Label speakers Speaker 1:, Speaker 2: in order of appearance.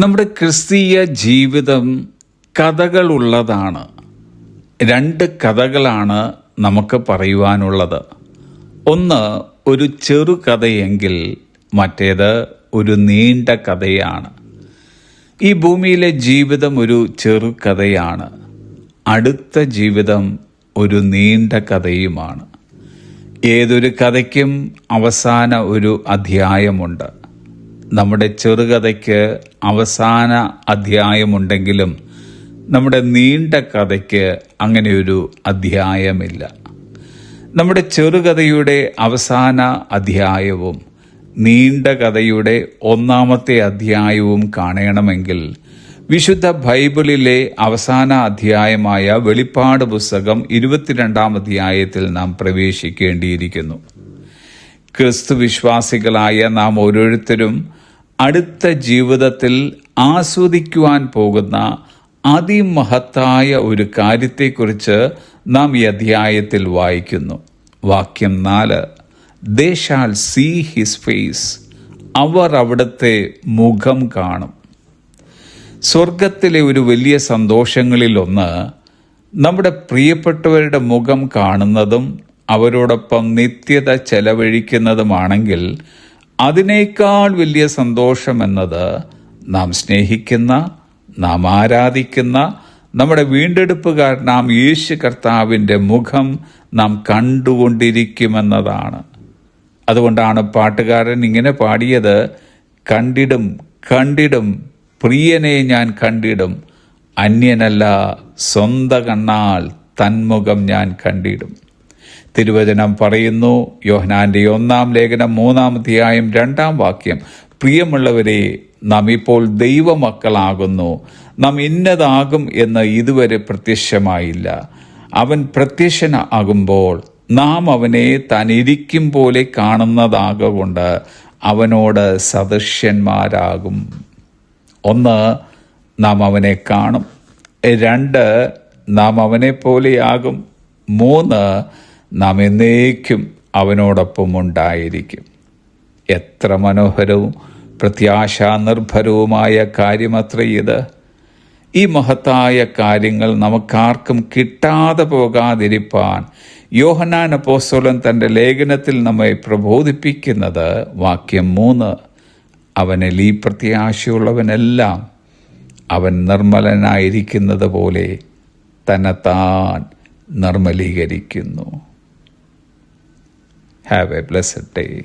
Speaker 1: നമ്മുടെ ക്രിസ്തീയ ജീവിതം കഥകളുള്ളതാണ്. രണ്ട് കഥകളാണ് നമുക്ക് പറയുവാനുള്ളത്. ഒന്ന് ഒരു ചെറുകഥയെങ്കിൽ മറ്റേത് ഒരു നീണ്ട കഥയാണ്. ഈ ഭൂമിയിലെ ജീവിതം ഒരു ചെറുകഥയാണ് അടുത്ത ജീവിതം ഒരു നീണ്ട കഥയുമാണ്. ഏതൊരു കഥയ്ക്കും അവസാന ഒരു അധ്യായമുണ്ട്. നമ്മുടെ ചെറുകഥയ്ക്ക് അവസാന അധ്യായമുണ്ടെങ്കിലും നമ്മുടെ നീണ്ട കഥയ്ക്ക് അങ്ങനെയൊരു അധ്യായമില്ല. നമ്മുടെ ചെറുകഥയുടെ അവസാന അധ്യായവും നീണ്ട കഥയുടെ ഒന്നാമത്തെ അധ്യായവും കാണണമെങ്കിൽ വിശുദ്ധ ബൈബിളിലെ അവസാന അധ്യായമായ വെളിപ്പാട് പുസ്തകം ഇരുപത്തിരണ്ടാം അധ്യായത്തിൽ നാം പ്രവേശിക്കേണ്ടിയിരിക്കുന്നു. ക്രിസ്തു വിശ്വാസികളായ നാം ഓരോരുത്തരും അടുത്ത ജീവിതത്തിൽ ആസ്വദിക്കുവാൻ പോകുന്ന അതിമഹത്തായ ഒരു കാര്യത്തെക്കുറിച്ച് നാം ഈ അധ്യായത്തിൽ വായിക്കുന്നു. വാക്യം നാല്. ദേശാൽ സീ ഹിസ് ഫേസ് അവർ അവിടുത്തെ മുഖം കാണും. സ്വർഗത്തിലെ ഒരു വലിയ സന്തോഷങ്ങളിലൊന്ന് നമ്മുടെ പ്രിയപ്പെട്ടവരുടെ മുഖം കാണുന്നതും അവരോടൊപ്പം നിത്യത ചെലവഴിക്കുന്നതുമാണെങ്കിൽ അതിനേക്കാൾ വലിയ സന്തോഷം എന്നത് നാം സ്നേഹിക്കുന്ന നാം ആരാധിക്കുന്ന നമ്മുടെ വീണ്ടെടുപ്പുകാർ നാം യേശു കർത്താവിന്റെ മുഖം നാം കണ്ടുകൊണ്ടിരിക്കുമെന്നതാണ്. അതുകൊണ്ടാണ് പാട്ടുകാരൻ ഇങ്ങനെ പാടിയത് കണ്ടിടും കണ്ടിടും പ്രിയനെ ഞാൻ കണ്ടിടും അന്യനല്ല സ്വന്ത കണ്ണാൽ തന്മുഖം ഞാൻ കണ്ടിടും. തിരുവചനം പറയുന്നു. യോഹനാന്റെ ഒന്നാം ലേഖനം മൂന്നാം അധ്യായം രണ്ടാം വാക്യം. പ്രിയമുള്ളവരെ നാം ഇപ്പോൾ ദൈവമക്കളാകുന്നു. നാം ഇന്നതാകും എന്ന് ഇതുവരെ പ്രത്യക്ഷമായില്ല. അവൻ പ്രത്യക്ഷന ആകുമ്പോൾ നാം അവനെ തനിരിക്കും പോലെ കാണുന്നതാകൊണ്ട് അവനോട് സദൃശ്യന്മാരാകും ഒന്ന് നാം അവനെ കാണും. രണ്ട് നാം അവനെ പോലെയാകും. മൂന്ന് നാം എന്നേക്കും അവനോടൊപ്പം ഉണ്ടായിരിക്കും. എത്ര മനോഹരവും പ്രത്യാശാനിർഭരവുമായ കാര്യമത്ര ഇത്. ഈ മഹത്തായ കാര്യങ്ങൾ നമുക്കാർക്കും കിട്ടാതെ പോകാതിരിപ്പാൻ യോഹനാൻ അപ്പോസ്തലൻ തന്റെ ലേഖനത്തിൽ നമ്മെ പ്രബോധിപ്പിക്കുന്നത് വാക്യം മൂന്ന്. അവനിൽ ഈ പ്രത്യാശയുള്ളവനെല്ലാം അവൻ നിർമ്മലനായിരിക്കുന്നത് പോലെ തന്നെത്താൻ നിർമ്മലീകരിക്കുന്നു. Have a blessed day.